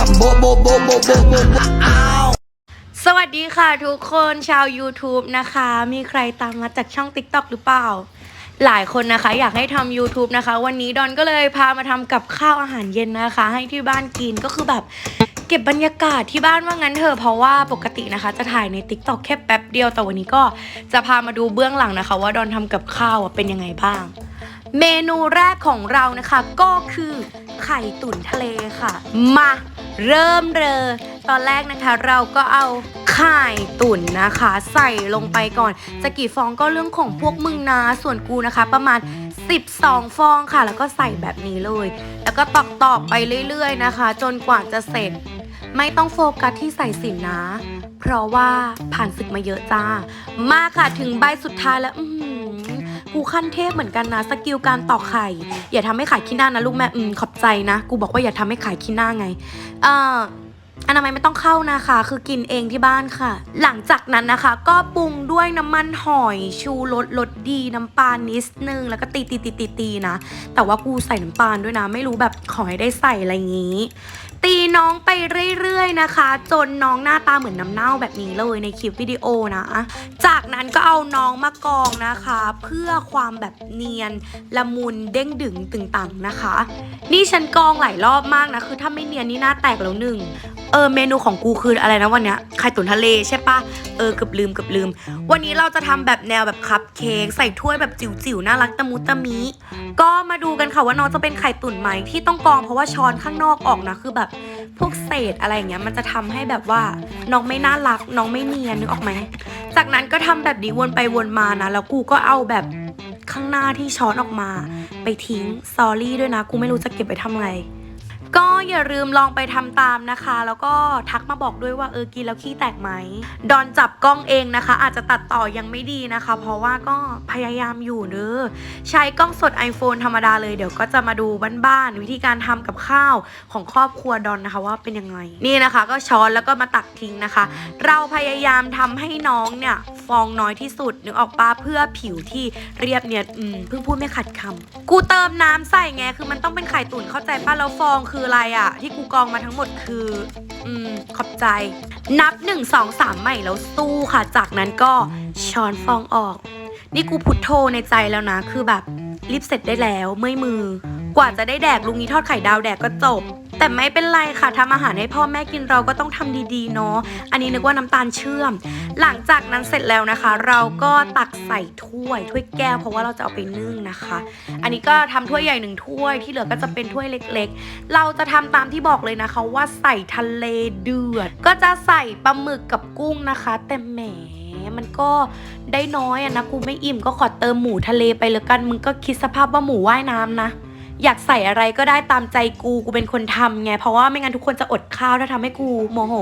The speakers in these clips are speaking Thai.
ทำโบโบโบโบโบโบอ้าวสวัสดีค่ะทุกคนชาว YouTube นะคะ มีใครตามมาจากช่อง TikTok หรือเปล่า หลายคนนะคะ อยากให้ทำ YouTube นะคะ วันนี้ดอนก็เลยพามาทำกับข้าวอาหารเย็นนะคะ ให้ที่บ้านกินก็คือแบบเก็บบรรยากาศที่บ้านว่างั้นเถอะเพราะว่าปกตินะคะ จะถ่ายใน TikTok แค่แป๊บเดียวแต่วันนี้ก็จะพามาดูเบื้องหลังนะคะ ว่าดอนทำกับข้าวเป็นยังไงบ้าง เมนูแรกของเรานะคะ ก็คือไข่ตุ๋นทะเลค่ะ มา เริ่มเลยตอนแรกนะคะเราก็เอาไข่ตุ๋นนะคะ ใส่ลงไปก่อน จะกี่ฟองก็เรื่องของพวกมึงนะส่วนกูนะคะ ประมาณ 12 ฟองค่ะ แล้วก็ใส่แบบนี้เลย แล้วก็ตอกตอกๆไปเรื่อยๆนะคะ จนกว่าจะเสร็จ ไม่ต้องโฟกัสที่ใส่สินนะ เพราะว่าผ่านศึกมาเยอะจ้า มาค่ะถึงใบสุดท้ายแล้ว อื กูขั้นเทพเหมือนกันนะสกิลการตอกไข่ อย่าทำให้ขายขี้หน้านะลูกแม่อืมขอบใจนะ กูบอกว่าอย่าทำให้ขายขี้หน้าไง เอ่ออนามัยไม่ต้องเข้านะคะ คือกินเองที่บ้านค่ะ หลังจากนั้นนะคะ ก็ปรุงด้วยน้ำมันหอยชูรสรสดีน้ำปลานิดนึง แล้วก็ตีตีตีตีตีนะ แต่ว่ากูใส่น้ำตาลด้วยนะ ไม่รู้แบบขอให้ได้ใส่อะไรอย่างนี้ ตีน้องไปเรื่อยๆนะคะ จนน้องหน้าตาเหมือนน้ำเน่าแบบนี้เลยในคลิปวิดีโอนะ จากนั้นก็เอาน้องมากองนะคะ เพื่อความแบบเนียนละมุนเด้งดึงตึงตังนะคะ นี่ฉันกองหลายรอบมากนะ คือถ้าไม่เนียนนี่หน้าแตกแล้วหนึ่ง ออเมนูของกูคืออะไรนะวันเนี้ยไข่ตุ๋นทะเลใช่ปะเออเกือบลืมเกือบลืม วันนี้เราจะทำแบบแนวแบบคัพเค้กใส่ถ้วยแบบจิ๋วๆน่ารักตะมุตะมิก็มาดูกันค่ะว่าน้องจะเป็นไข่ตุ๋นไหมที่ต้องกรองเพราะว่าช้อนข้างนอกออกนะคือแบบพวกเศษอะไรอย่างเงี้ยมันจะทำให้แบบว่าน้องไม่น่ารักน้องไม่เนียนนึกออกไหมจากนั้นก็ทำแบบนี้วนไปวนมานะแล้วกูก็เอาแบบข้างหน้าที่ช้อนออกมา ไปทิ้งซอรี่ด้วยนะ กูไม่รู้จะเก็บไปทำไง ก็อย่าลืมลองไปทำตามนะคะ แล้วก็ทักมาบอกด้วยว่าเออกินแล้วขี้แตกไหมดอนจับกล้องเองนะคะ อาจจะตัดต่อยังไม่ดีนะคะ เพราะว่าก็พยายามอยู่เนอะใช้กล้องสด iPhone ธรรมดาเลยเดี๋ยวก็จะมาดูบ้านๆวิธีการทำกับข้าวของครอบครัวดอนนะคะว่าเป็นยังไง นี่นะคะ ก็ช้อนแล้วก็มาตักทิ้งนะคะ เราพยายามทำให้น้องเนี่ยฟองน้อยที่สุดนึกออกปะเพื่อผิวที่เรียบเนียนอืมเพิ่งพูดไม่ขัดคำกูเติมน้ำใส่ไงคือมันต้องเป็นไข่ตุ๋นเข้าใจป่ะแล้วฟองคืออะไรอะที่กูกรองมาทั้งหมดคือ อืม ขอบใจ นับหนึ่งสองสามใหม่แล้วสู้ค่ะ จากนั้นก็ช้อนฟองออก นี่กูพุทโธในใจแล้วนะ คือแบบรีบเสร็จได้แล้วเมื่อยมือ กว่าจะได้แดกลุงนี้ทอดไข่ดาวแดกก็จบ แต่ไม่เป็นไรค่ะทำอาหารให้พ่อแม่กินเราก็ต้องทำดีๆเนาะอันนี้นึกว่าน้ำตาลเชื่อม หลังจากนั้นเสร็จแล้วนะคะ เราก็ตักใส่ถ้วยถ้วยแก้วเพราะว่าเราจะเอาไปนึ่งนะคะ อันนี้ก็ทำถ้วยใหญ่หนึ่งถ้วยที่เหลือก็จะเป็นถ้วยเล็ก ๆ เราจะทำตามที่บอกเลยนะคะว่าใส่ทะเลเดือด ก็จะใส่ปลาหมึกกับกุ้งนะคะ แต่แหมมันก็ได้น้อยอะนะกูไม่อิ่มก็ขอเติมหมูทะเลไปเลยกันมึงก็คิดสภาพว่าหมูว่ายน้ำนะ อยากใส่อะไรก็ได้ตามใจกูกูเป็นคนทำไงเพราะว่าไม่งั้นทุกคนจะอดข้าวถ้าทำให้กูโมโห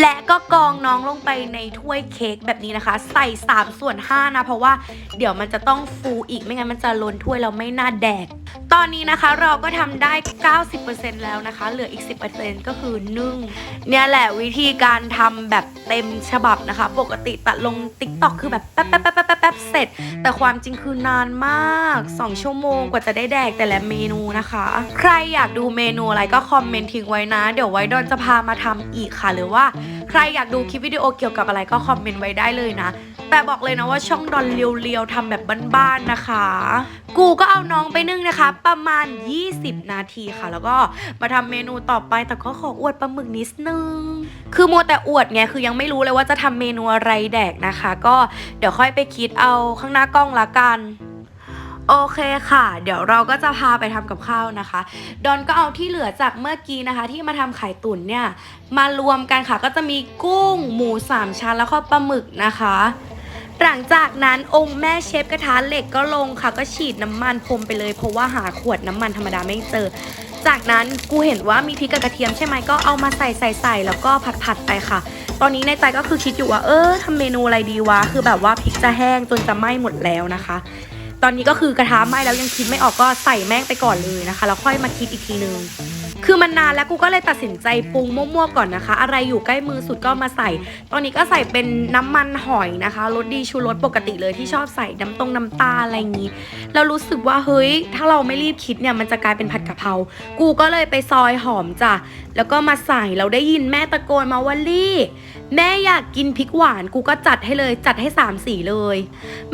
และก็กองน้องลงไปในถ้วยเค้กแบบนี้นะคะ ใส่3ส่วน5นะเพราะว่าเดี๋ยวมันจะต้องฟูอีกไม่งั้นมันจะล้นถ้วยแล้วไม่น่าแดก ตอนนี้นะคะเราก็ทำได้ 90%แล้วนะคะ เหลืออีก 10%ก็คือนึ่ง เนี่ยแหละวิธีการทำแบบเต็มฉบับนะคะ ปกติตัดลง t ิ k t o k คือแบบแป๊บแป๊บแป๊บแป๊บแป๊บแป๊บเสร็จ แต่ความจริงคือนานมาก 2 ชั่วโมงกว่าจะได้แดกแต่ละเมนูนะคะ ใครอยากดูเมนูอะไรก็คอมเมนต์ทิ้งไว้นะ เดี๋ยวไว้ดอนจะพามาทำอีกค่ะ หรือว่าใครอยากดูคลิปวิดีโอเกี่ยวกับอะไรก็คอมเมนต์ไว้ได้เลยนะ แต่บอกเลยนะว่าช่องดอนเรียวๆทำแบบบ้านๆนะคะ กูก็เอาน้องไปนึ่งนะคะ ประมาณ 20 นาทีค่ะ แล้วก็มาทำเมนูต่อไปแต่ก็ขออวดปลาหมึกนิดนึง คือมัวแต่อวดไงคือยังไม่รู้เลยว่าจะทำเมนูอะไรแดกนะคะ ก็เดี๋ยวค่อยไปคิดเอาข้างหน้ากล้องละกันโอเคค่ะ เดี๋ยวเราก็จะพาไปทำกับข้าวนะคะ ดอนก็เอาที่เหลือจากเมื่อกี้นะคะ ที่มาทำไข่ตุ๋นเนี่ย มารวมกันค่ะ ก็จะมีกุ้งหมูสามชั้นแล้วก็ปลาหมึกนะคะ หลังจากนั้นองค์แม่เชฟกระทะเหล็กก็ลงค่ะ ก็ฉีดน้ำมันพรมไปเลยเพราะว่าหาขวดน้ำมันธรรมดาไม่เจอ จากนั้นกูเห็นว่ามีพริกกับกระเทียมใช่ไหมก็เอามาใส่ใส่ใส่แล้วก็ผัดผัดไปค่ะ ตอนนี้ในใจก็คือคิดอยู่ว่า เออทำเมนูอะไรดีวะคือแบบว่าพริกจะแห้งจนจะไหม้หมดแล้วนะคะ ตอนนี้ก็คือกระทะไหม้แล้วยังคิดไม่ออกก็ใส่แม่งไปก่อนเลยนะคะแล้วค่อยมาคิดอีกทีนึง คือมันนานแล้วกูก็เลยตัดสินใจปรุงมั่วๆก่อนนะคะ อะไรอยู่ใกล้มือสุดก็มาใส่ ตอนนี้ก็ใส่เป็นน้ำมันหอยนะคะรสดีชูรสปกติเลยที่ชอบใส่น้ำตรงน้ำตาอะไรอย่างนี้เรารู้สึกว่าเฮ้ย ถ้าเราไม่รีบคิดเนี่ยมันจะกลายเป็นผัดกะเพรากูก็เลยไปซอยหอมจ้ะแล้วก็มาใส่เราได้ยินแม่ตะโกนมาว่าลี่ แม่อยากกินพริกหวานกูก็จัดให้เลยจัดให้สามสีเลย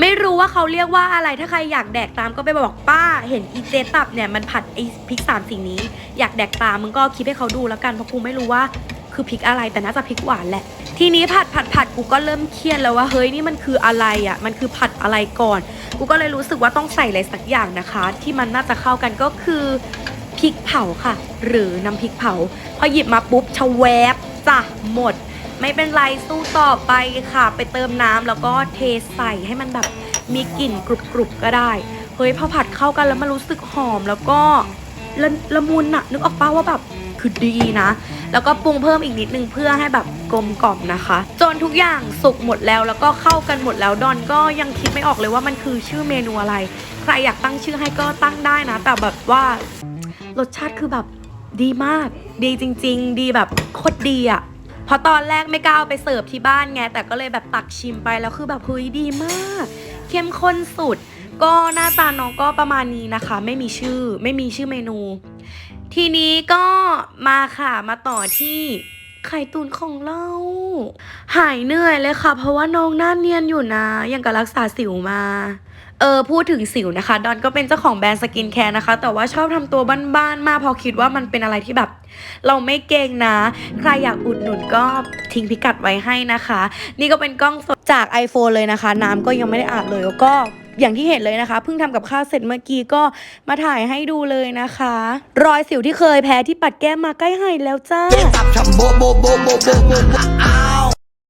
ไม่รู้ว่าเขาเรียกว่าอะไรถ้าใครอยากแดกตามก็ไปบอกป้า เห็นอีเจตับเนี่ยมันผัดไอพริกสามสีนี้ อยากแดกตามมึงก็คิดให้เขาดูแล้วกันเพราะกูไม่รู้ว่าคือพริกอะไรแต่น่าจะพริกหวานแหละ ทีนี้ผัดผัดผัดกูก็เริ่มเครียดแล้วว่าเฮ้ยนี่มันคืออะไรอะมันคือผัดอะไรก่อน กูก็เลยรู้สึกว่าต้องใส่อะไรสักอย่างนะคะ ที่มันน่าจะเข้ากันก็คือพริกเผาค่ะ หรือน้ำพริกเผา พอหยิบมาปุ๊บชะแวบจ้ะหมด ไม่เป็นไรสู้ต่อไปค่ะ ไปเติมน้ำแล้วก็เทใส่ให้มันแบบมีกลิ่นกรุบๆก็ได้ เฮ้ยพอผัดเข้ากันแล้วมันรู้สึกหอมแล้วก็ละละมุนอะนึกออกป้าว่าแบบคือดีนะ แล้วก็ปรุงเพิ่มอีกนิดนึงเพื่อให้แบบกลมกล่อมนะคะ จนทุกอย่างสุกหมดแล้วแล้วก็เข้ากันหมดแล้วดอนก็ยังคิดไม่ออกเลยว่ามันคือชื่อเมนูอะไร ใครอยากตั้งชื่อให้ก็ตั้งได้นะ แต่แบบว่ารสชาติคือแบบดีมาก ดีจริง ๆ ดีแบบโคตรดีอะ เพราะตอนแรกไม่กล้าเอาไปเสิร์ฟที่บ้านไง แต่ก็เลยแบบตักชิมไปแล้วคือแบบเฮ้ยดีมาก เข้มข้นสุด ก็หน้าตาน้องก็ประมาณนี้นะคะ ไม่มีชื่อไม่มีชื่อเมนู ทีนี้ก็มาค่ะมาต่อที่ ไข่ตุนของเรา หายเหนื่อยเลยค่ะ เพราะว่าน้องหน้าเนียนอยู่นะ ยังกับรักษาสิวมา เออ พูดถึงสิวนะคะ ดอนก็เป็นเจ้าของแบรนด์สกินแคร์นะคะ แต่ว่าชอบทำตัวบ้านๆมากพราะคิดว่ามันเป็นอะไรที่แบบ เราไม่เก่งนะ ใครอยากอุดหนุนก็ทิ้งพิกัดไว้ให้นะคะ นี่ก็เป็นกล้องสดจาก iPhone เลยนะคะ น้ำก็ยังไม่ได้อาบเลยแล้วก็ อย่างที่เห็นเลยนะคะเพิ่งทำกับข้าวเสร็จเมื่อกี้ก็มาถ่ายให้ดูเลยนะคะ รอยสิวที่เคยแพ้ที่ปัดแก้มมาใกล้หายแล้วจ้า